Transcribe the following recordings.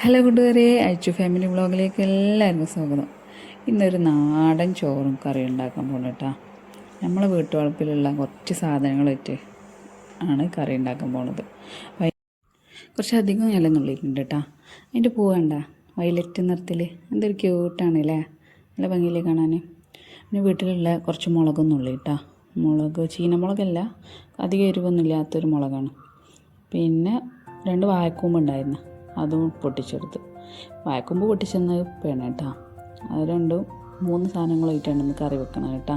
Hello കൂട്ടുകാരെ അയച്ചു family വ്ളോഗിലേക്ക് എല്ലാവർക്കും സ്വാഗതം. ഇന്നൊരു നാടൻ ചോറും കറി ഉണ്ടാക്കാൻ പോകുന്നത് കേട്ടോ നമ്മളെ വീട്ടുവളപ്പിലുള്ള കുറച്ച് സാധനങ്ങൾ വെച്ച് ആണ് കറി ഉണ്ടാക്കാൻ പോണത്. കുറച്ചധികം ഇല നുള്ളിയിട്ടുണ്ട് കേട്ടോ അതിന്റെ പൂ വേണ്ട വയലറ്റ് നിറത്തിൽ. എന്തൊരു ക്യൂട്ടാണ് അല്ലേ നല്ല ഭംഗിയിലേ കാണാൻ. പിന്നെ വീട്ടിലുള്ള കുറച്ച് മുളകും നുള്ളി കേട്ടോ മുളക് ചീനമുളകല്ല അധികം എരിവൊന്നും ഇല്ലാത്തൊരു മുളകാണ്. പിന്നെ രണ്ട് വായക്കൂമ്പ് ഉണ്ടായിരുന്നു. അതും പൊട്ടിച്ചെടുത്ത്. വായക്കൊമ്പ് പൊട്ടിച്ചെന്ന് വേണം കേട്ടോ. അത് രണ്ടും മൂന്ന് സാധനങ്ങളായിട്ടാണ് ഇന്ന് കറി വെക്കണം കേട്ടോ.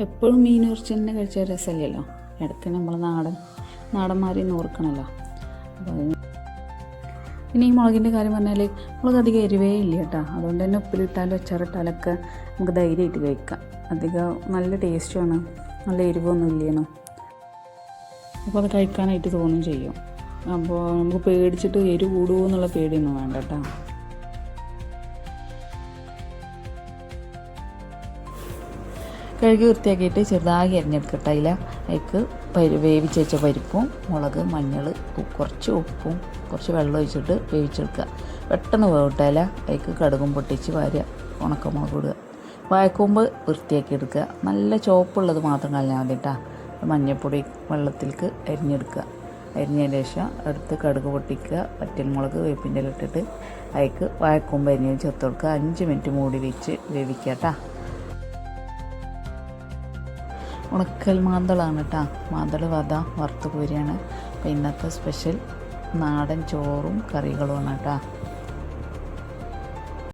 എപ്പോഴും മീൻ ഉറച്ചു തന്നെ കഴിച്ച രസമല്ലല്ലോ. ഇടയ്ക്ക് നമ്മൾ നാടൻ നാടന്മാരെ നോർക്കണമല്ലോ അപ്പോൾ അതിന് പിന്നെ ഈ മുളകിന്റെ കാര്യം പറഞ്ഞാൽ മുളക് അധികം എരിവേ ഇല്ല കേട്ടോ. അതുകൊണ്ട് തന്നെ ഉപ്പിലിട്ടാലും അച്ചാറിട്ടാലൊക്കെ നമുക്ക് ധൈര്യമായിട്ട് കഴിക്കാം. അധികം നല്ല ടേസ്റ്റുമാണ് നല്ല എരിവൊന്നും ഇല്ലേനോ. അപ്പോൾ അത് കഴിക്കാനായിട്ട് തോന്നും ചെയ്യും. അപ്പോൾ നമുക്ക് പേടിച്ചിട്ട് എരി കൂടുമോ എന്നുള്ള പേടിയൊന്നും വേണ്ട കേട്ടോ. കഴുകി വൃത്തിയാക്കിയിട്ട് ചെറുതായി അരിഞ്ഞെടുക്കട്ടെ അതിൽ അതിക്ക് പരി വേവിച്ച് വെച്ച പരിപ്പും മുളക് മഞ്ഞൾ കുറച്ച് ഉപ്പും കുറച്ച് വെള്ളം ഒഴിച്ചിട്ട് വേവിച്ചെടുക്കുക. പെട്ടെന്ന് വേവിട്ടാല അതിക്ക് കടുകും പൊട്ടിച്ച് വാരുക. ഉണക്കമുളക് ഇടുക. വായക്കുമ്പ് വൃത്തിയാക്കി എടുക്കുക. നല്ല ചോപ്പുള്ളത് മാത്രം കളഞ്ഞാൽ മതി കേട്ടോ. മഞ്ഞൾപ്പൊടി വെള്ളത്തിലേക്ക് അരിഞ്ഞെടുക്കുക. അരിഞ്ഞതിന് ശേഷം എടുത്ത് കടുക് പൊട്ടിക്കുക വറ്റൽമുളക് വേപ്പിന്റെ ഇട്ടിട്ട് അതിക്ക് വായക്കൂമ്പ് അരിഞ്ഞ് ചേർത്ത് കൊടുക്കുക. അഞ്ച് മിനിറ്റ് മൂടി വെച്ച് വേവിക്കുക കേട്ടോ ഉണക്കൽ മാന്തളാണ് കേട്ടോ മാന്തൾ വധ വറുത്ത് കോരിയാണ്. അപ്പോൾ ഇന്നത്തെ സ്പെഷ്യൽ നാടൻ ചോറും കറികളുമാണ് കേട്ടോ